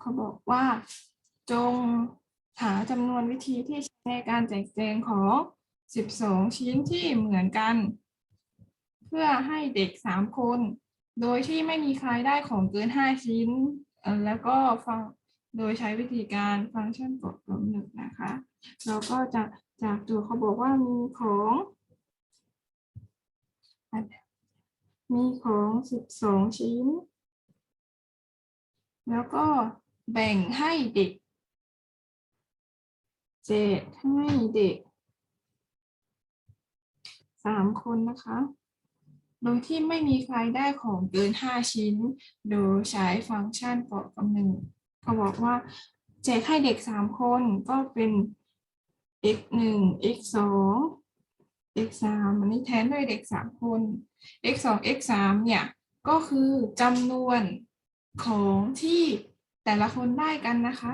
เขาบอกว่าจงหาจำนวนวิธีที่ใช้ในการแจกแจงของ 12 ชิ้นที่เหมือนกัน เพื่อให้เด็ก 3 คน โดยที่ไม่มีใครได้ของเกิน 5 ชิ้น แล้วก็ฟังโดยใช้วิธีการฟังก์ชันกดกำหนดนะคะเราก็จะจากตัวเขาบอกว่ามีของ มีของสิบสองชิ้น แล้วก็แบ่งให้เด็กเจ็ดให้เด็กสามคนนะคะ โดยที่ไม่มีใครได้ของเกินห้าชิ้น โดยใช้ฟังก์ชันเกาะกำเนิดเขาบอกว่าแจกให้เด็กสามคนก็เป็น x หนึ่ง x สอง x สามอันนี้แทนด้วยเด็กสามคน x สอง x สามเนี่ย ก็คือจำนวน ของที่แต่ละคนได้กันนะคะ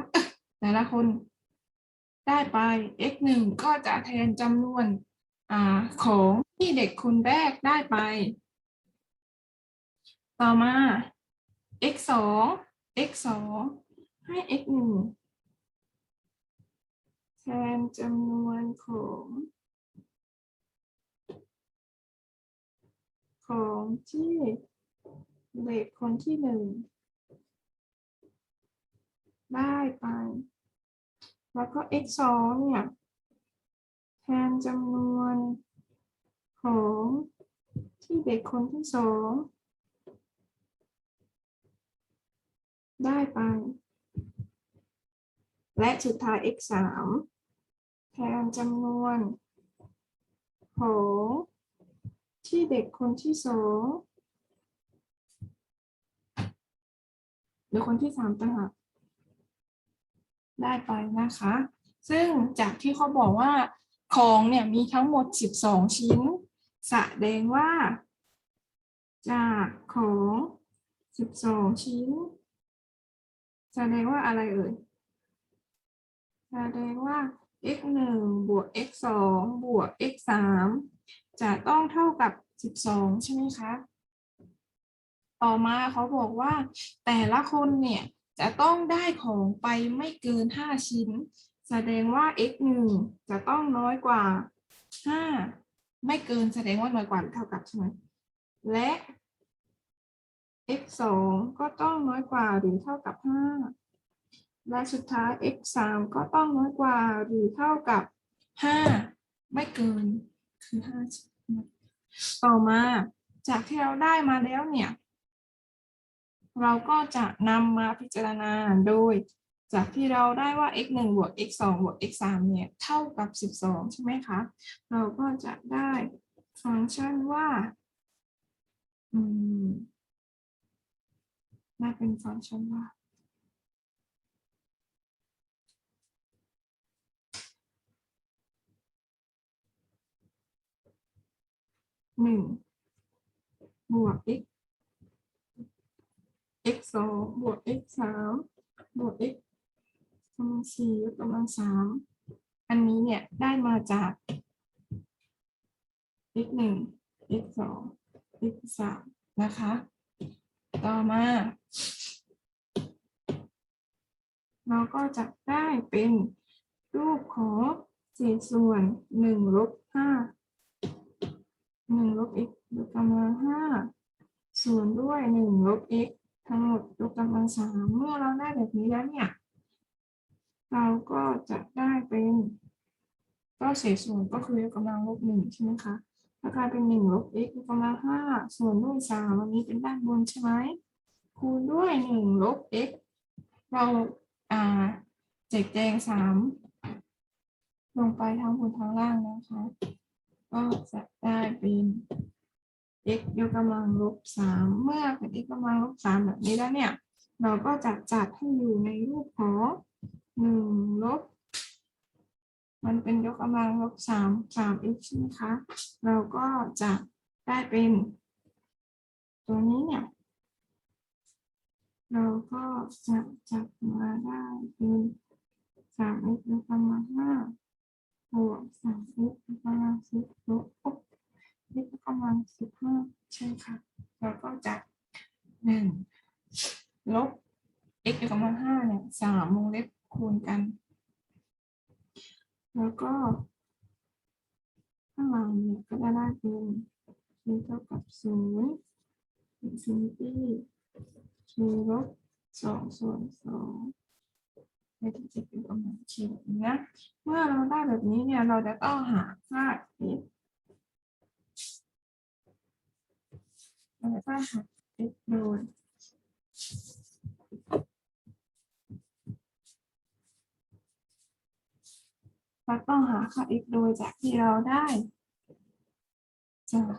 แต่ละคนได้ไป x หนึ่งก็จะแทนจำนวนอของที่เด็กคนแรกได้ไป ต่อมา x สอง x สองให้ x หนึ่งแทนจำนวนของของที่เด็กคนที่หนึ่ง ได้ไป แล้วก็ x สองเนี่ย แทนจำนวนของที่เด็กคนที่สองได้ไป และสุดท้าย x สามแทนจำนวนของที่เด็กคนที่สองหรือคนที่สามต่างหาก ได้ไปนะคะ ซึ่งจากที่เขาบอกว่าของเนี่ยมีทั้งหมด 12 ชิ้นแสดงว่า จากของ 12 ชิ้น แสดงว่าอะไรเอ่ย แสดงว่า x 1บวก x 2บวก x 3จะต้องเท่ากับ 12 ใช่ไหมคะ ต่อมาเขาบอกว่าแต่ละคนเนี่ย จะต้องได้ของไปไม่เกิน 5 ชิ้น แสดงว่า x 1จะต้องน้อยกว่า 5 ไม่เกินแสดงว่าน้อยกว่าหรือเท่ากับใช่ไหมและ x 2ก็ต้องน้อยกว่าหรือเท่ากับ 5 และสุดท้าย x 3ก็ต้องน้อยกว่าหรือเท่ากับ 5 ไม่เกินคือ5ชิ้นต่อมาจากที่เราได้มาแล้วเนี่ย เราก็จะนำมาพิจารณาโดย จากที่เราได้ว่า x 1บวก x 2บวก x 3เนี่ยเท่ากับ 12 ใช่ไหมคะ เราก็จะได้ฟังก์ชันว่าอืมได้เป็นฟังก์ชันว่าหนึ่งบวก x x สองบวก x สามบวก x กำลังสี่ยกกำลังสามอันนี้เนี่ยได้มาจาก x หนึ่ง x สอง x สามนะคะ ต่อมา เราก็จะได้เป็นรูปของเศษส่วนหนึ่งลบห้าหนึ่งลบ x ยกกำลังห้าส่วนด้วยหนึ่งลบ x ทั้งหมดยกกำลังสามเมื่อเราได้แบบนี้แล้วเนี่ย เราก็จะได้เป็นก็เศษส่วนก็คือยกกำลังลบหนึ่งใช่ไหมคะแล้วกลายเป็นหนึ่งลบ x ยกกำลังห้าส่วนด้วยสามอันนี้เป็นด้านบนใช่ไหมคูณด้วยหนึ่งลบ x เราอ่าแจกแจงสามลงไปทั้งบนทั้งล่างนะคะ ก็จะได้เป็น x ยกกำลังลบสามเมื่อเป็น x กำลังลบสามแบบนี้แล้วเนี่ย เราก็จะจัดให้อยู่ในรูปของหนึ่งลบมันเป็นยกกำลังลบสามสาม x ใช่ไหมคะ เราก็จะได้เป็น ตัวนี้เนี่ย เราก็จะจัดมาได้เป็นสาม x ยกกำลังห้าบวกสาม x ยกกำลังสิบลบ หกนี่ก็ประมาณสิบห้าใช่ค่ะเราก็จะหนึ่งลบ x ยกกำลังห้าเนี่ยสามวงเล็บคูณกัน แล้วก็ข้างหลังเนี่ยก็จะได้เป็น k เท่ากับศูนย์อินฟินิตี้ k ลบสองส่วนสองไม่ถึงจะเป็นกำลัง k นะ เมื่อเราได้แบบนี้เนี่ยเราจะต้องหาค่า x เราจะต้องหา x โดยเราต้องหาค่า x โดยจากที่เราได้จาก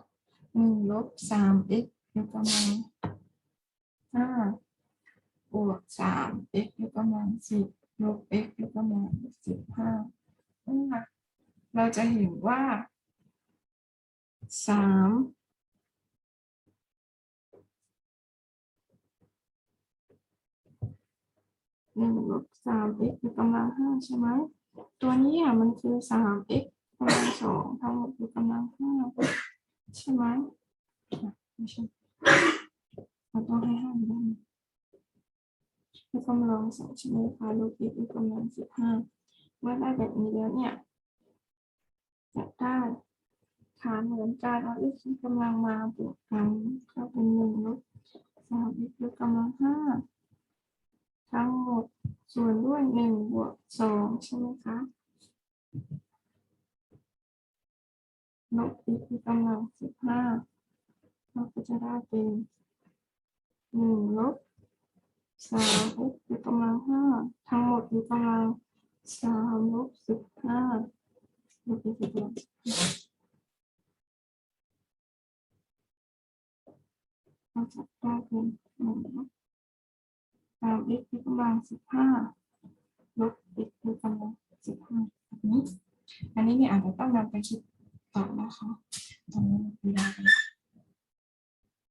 หนึ่งลบสาม x ยกกำลังห้าบวกสาม x ยกกำลังสิบลบ x ยกกำลังสิบห้าเราจะเห็นว่าสาม หนึ่งลบสาม x ยกกำลังห้าใช่ไหมตัวนี้อะมันคือสาม x กำลังสองทั้งหมดอยู่กำลังห้าใช่ไหมไม่ใช่เราต้องให้ห้าอยู่ด้านในยกกำลังสองใช่ไหมคะลบ x ยกกำลังสิบห้าเมื่อได้แบบนี้แล้วเนี่ยจะได้ฐานเหมือนกันเอา x ยกกำลังมาบวกกันก็เป็นหนึ่งลบสาม x ยกกำลังห้า ทั้งหมดส่วนด้วยหนึ่งบวกสองใช่ไหมคะลบอีกที่กำลังสิบห้าเราก็จะได้เป็นหนึ่งลบสามลบอยู่กำลังห้าทั้งหมดอยู่กำลังสามลบสิบห้าลบอีกที่กำลังเราจะได้เป็นหนึ่ง ลบสามเอ็กซ์ที่กำลังสิบห้าลบ x ยกที่กำลังสิบห้าแบบนี้ อันนี้เนี่ยอาจจะต้องนำไปคิดต่อนะคะตอนนี้เวลาไปแล้ว